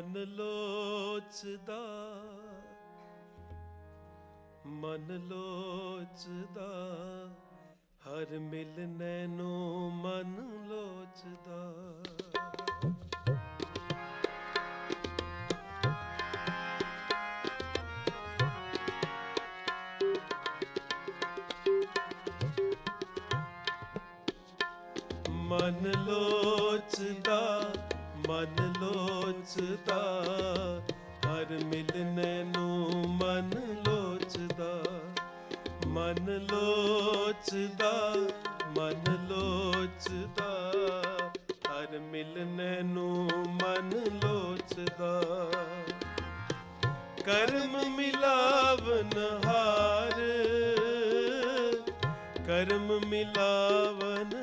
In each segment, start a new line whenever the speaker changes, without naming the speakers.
ਮਨ ਲੋਚਦਾ ਮਨ ਲੋਚਦਾ ਹਰ ਮਿਲਨੇ ਨੂੰ ਮਨ ਲੋਚਦਾ। ਮਨ ਲੋਚਦਾ ਮਨ ਲੋਚਦਾ, ਹਰ ਮਿਲਨੇ ਨੂੰ ਮਨ ਲੋਚਦਾ। ਮਨ ਲੋਚਦਾ ਮਨ ਲੋਚਦਾ, ਹਰ ਮਿਲਨੇ ਨੂੰ ਮਨ ਲੋਚਦਾ। ਕਰਮ ਮਿਲਾਵਨ ਹਾਰ ਕਰਮ ਮਿਲਾਵਨ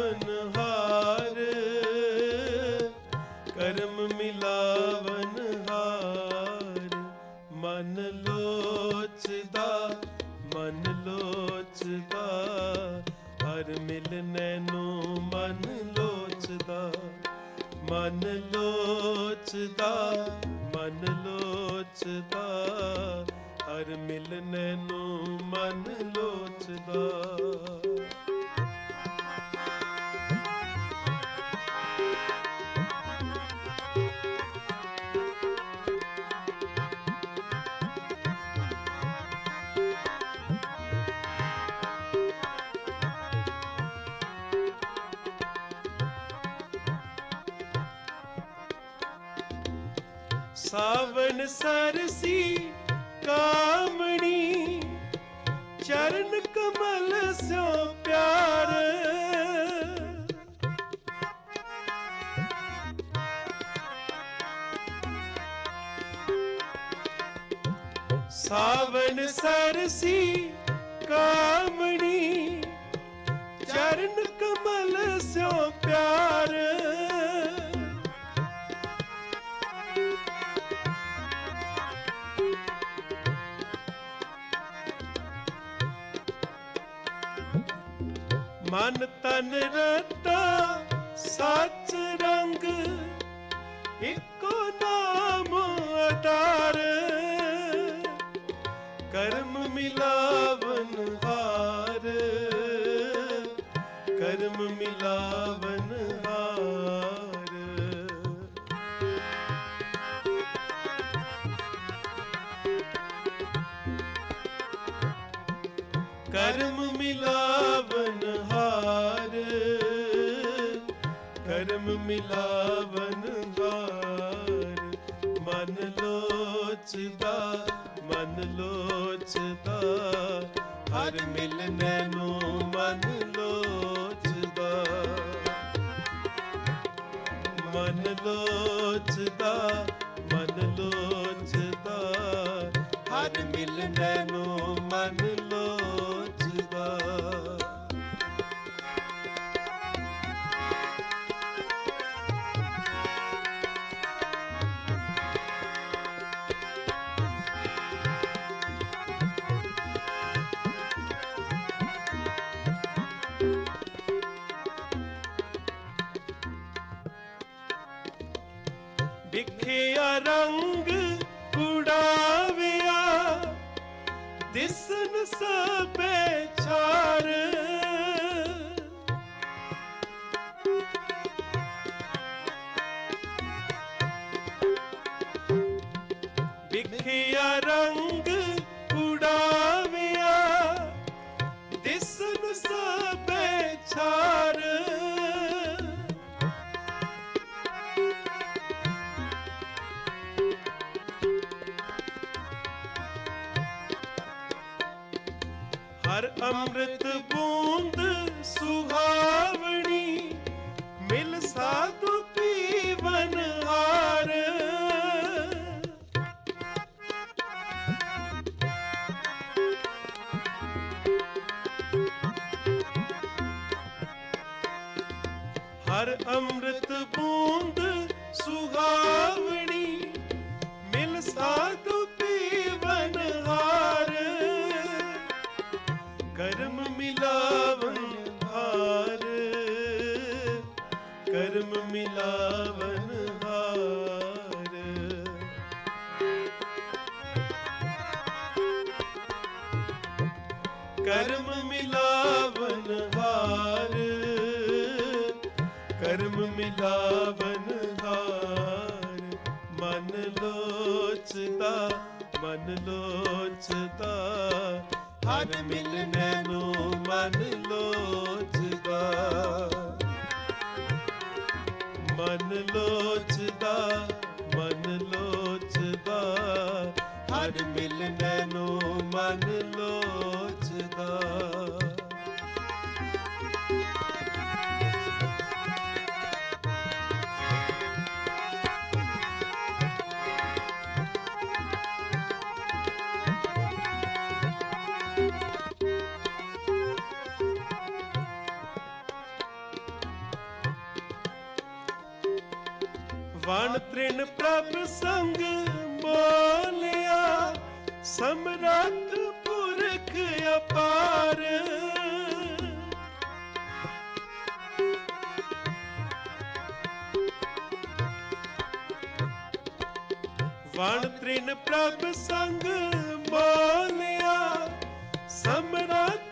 ਮਿਲਾਵਨ ਹਾਰ ਕਰਮ ਮਿਲਾਵਨ ਹਾਰ ਮਨ ਲੋਚਦਾ ਮਨ ਲੋਚਦਾ। ਹਰ ਮਿਲਨੇ ਨੂੰ ਮਨ ਲੋਚਦਾ। ਮਨ ਲੋਚਦਾ ਮਨ ਲੋਚਦਾ। ਹਰ ਮਿਲਨੇ ਨੂੰ ਮਨ ਲੋਚਦਾ। ਸਾਵਨ ਸਰਸੀ ਕਾਮਣੀ ਚਰਨ ਕਮਲ ਸਿਓ ਪਿਆਰ। ਸਾਵਨ ਸਰਸੀ ਕਾਮਣੀ ਮਨ ਤਨ ਰਤਾ ਸੱਚ ਰੰਗ ਇੱਕੋ ਨਾਮ ਅਤਾਰ ਕਰਮ ਮਿਲਾ ਕਰਮ ਮਿਲਾਵਨ ਹਾਰ। ਕਰਮ ਮਿਲਾਵਨ ਹਾਰ। ਮਨ ਲੋਚਦਾ ਮਨ ਲੋਚਦਾ। ਹਰ ਮਿਲਨੇ ਨੂੰ ਮਨ ਲੋਚਦਾ। ਮਨ ਲੋਚਦਾ ਮਨ ਲੋਚਦਾ। ਹਰ ਮਿਲਨੇ ਨੂੰ ਮਨ ਵਿਖਿਆ ਰੰਗ ਕੁੜਾਵਿਆ ਦਿਸਨ ਸਭੇ ਛਾਰ। ਵਿਖਿਆ ਰੰਗ ਕੁੜਾਵਿਆ ਦਿਸਨ ਸਭੇ ਛਾਰ। ਹਰ ਅੰਮ੍ਰਿਤ ਬੂੰਦ ਸੁਹਾਵਣੀ ਮਿਲ ਸਾਧੂ ਪੀਵਨ ਹਾਰ। ਹਰ ਅੰਮ੍ਰਿਤ ਮਿਲਾਵਨ ਹਾਰ। ਮਨ ਲੋਚਦਾ ਮਨ ਲੋਚਦਾ ਹਰ ਮਿਲਨੇ ਨੂੰ ਮਨ ਲੋਚਦਾ। ਮਨ ਲੋਚਦਾ ਮਨ ਲੋਚਦਾ। ਹਰ ਮਿਲਨੇ ਨੂੰ ਮਨ ਲੋਚਦਾ। ਵਣ ਤ੍ਰਿਣ ਪ੍ਰਭ ਸੰਗ ਬੋਲਿਆ ਸਮਰੱਥ ਪੁਰਖ ਅਪਾਰ। ਵਣ ਤ੍ਰਿਣ ਪ੍ਰਭ ਸੰਗ ਬੋਲਿਆ ਸਮਰੱਥ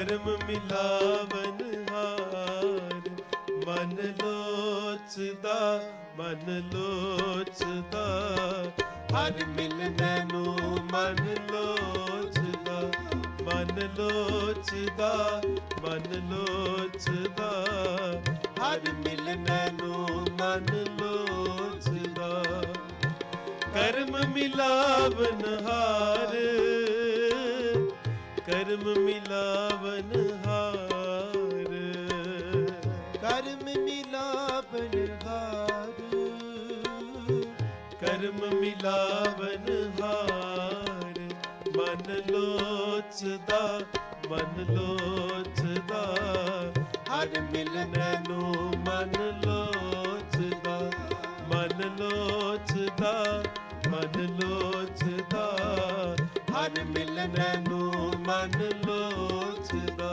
ਕਰਮ ਮਿਲਾਵਨ ਹਾਰ। ਮਨ ਲੋਚਦਾ ਮਨ ਲੋਚਦਾ। ਹਰ ਮਿਲਨੇ ਨੂੰ ਮਨ ਲੋਚਦਾ ਮਨ ਲੋਚਦਾ ਮਨ ਲੋਚਦਾ। ਹਰ ਮਿਲਨੇ ਨੂੰ ਮਨ ਲੋਚਦਾ। ਕਰਮ ਮਿਲਾਵਨ ਹਾਰ। ਕਰਮ ਮਿਲਾਵਨ ਹਾਰ।
ਕਰਮ ਮਿਲਾਵਨ ਹਾਰ।
ਕਰਮ ਮਿਲਾਵਨ ਹਾਰ। ਮਨ ਲੋਚਦਾ ਮਨ ਲੋਚਦਾ। ਹਰ ਮਿਲਨੇ ਨੂੰ ਮਨ ਲੋਚਦਾ ਮਨ ਲੋਚਦਾ ਮਨ ਲੋਚਦਾ। ਹਰ ਮਿਲਨੇ ਨੂੰ ਮਨ ਲੋਚਦਾ।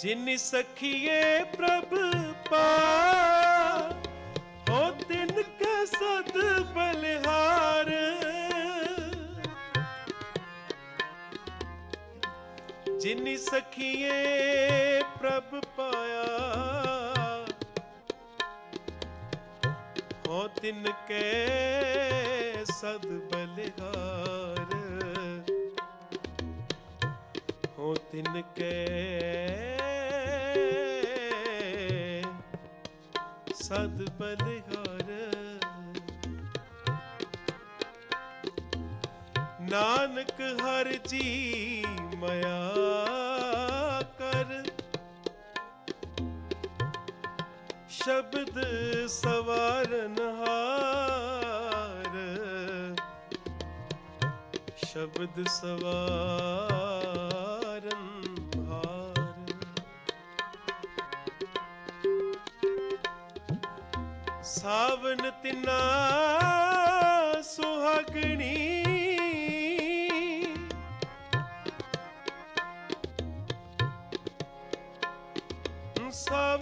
ਜਿਨ ਸਖੀਏ ਪ੍ਰਭ ਪਾ ਹੋ ਤਿਨ ਕੈ ਸਦ ਬਲਿਹਾਰ ਜਿਨ ਸਖੀਏ ਪ੍ਰਭ ਪਾਇਆ ਹੋ ਤਿਨ ਕੇ ਸਦ ਬਲਿਹਾਰ ਹੋ ਤਿਨ ਕੇ ਸਦ ਬਲਿਹਾਰ ਨਾਨਕ ਹਰ ਜੀ ਮਇਆ ਕਰ। ਸ਼ਬਦ ਸਵਾਰਨ ਹਾਰ ਸ਼ਬਦ ਸਵਾਰ ਸਾਵਨ ਤਿਨਾ ਸੁਹਾਗਣੀ। ਸਾਵ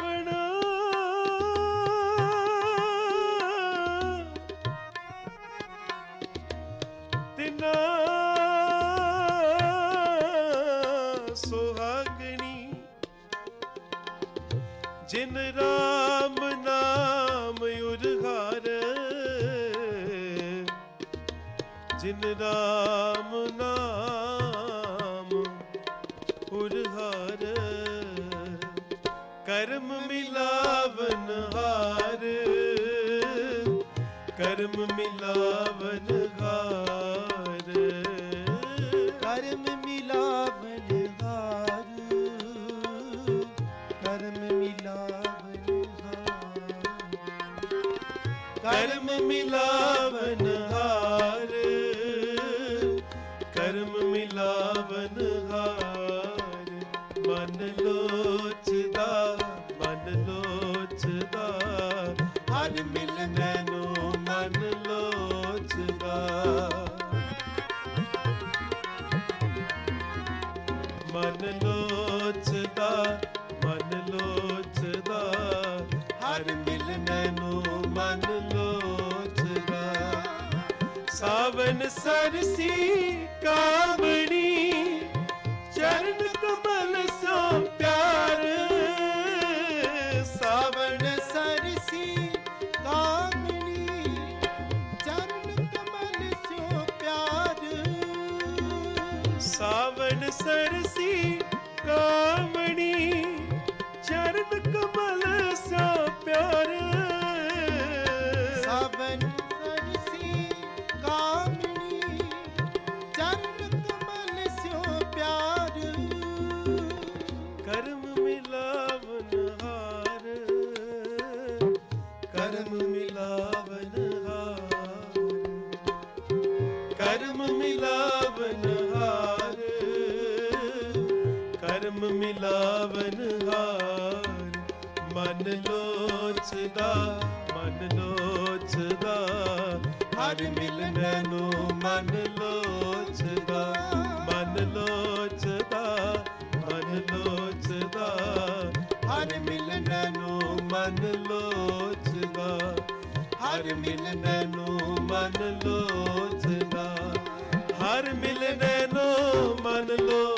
ਕਰਮ ਮਿਲਾਵਨ ਹਾਰ ਕਰਮ ਮਿਲਾਵਨ ਹਾਰ ਮਿਲਾਵਨ ਹਾਰ ਮਨ ਲੋਚਦਾ ਮਨ ਲੋਚਦਾ ਹਰ ਮਿਲ ਮੈਨੂੰ ਮਨ ਲੋਚਦਾ। ਸਾਵਨ ਸਰਸੀ ਕਾਮਣੀ ਸਾਵਨ
ਸਰਸੀ ਕਾਮਣੀ ਚਰਨ ਕਮਲ
ਸੋ ਪਿਆਰ।
ਸਾਵਣ ਸਰਸੀ ਕਾਮਣੀ ਚਰਨ ਕਮਲ ਸਿਓ ਪਿਆਰ।
ਕਰਮ ਮਿਲਾਵਨ ਹਾਰ। ਕਰਮ ਮਿਲਾਵਨ ਪਾਵਨ ਹਾਰ ਮਨ ਲੋਚਦਾ, ਮਨ ਹਰ ਮਿਲਨ ਨੂੰ ਮਨ ਲੋਚਦਾ ਮਨ ਲੋਚਦਾ ਹਰ ਮਿਲਨ ਨੂੰ ਮਨ ਹਰ ਮਿਲਨ ਨੂੰ ਮਨ ਲੋਚਦਾ। ਹਰ ਮਿਲਨ ਨੂੰ ਮਨ ਲੋ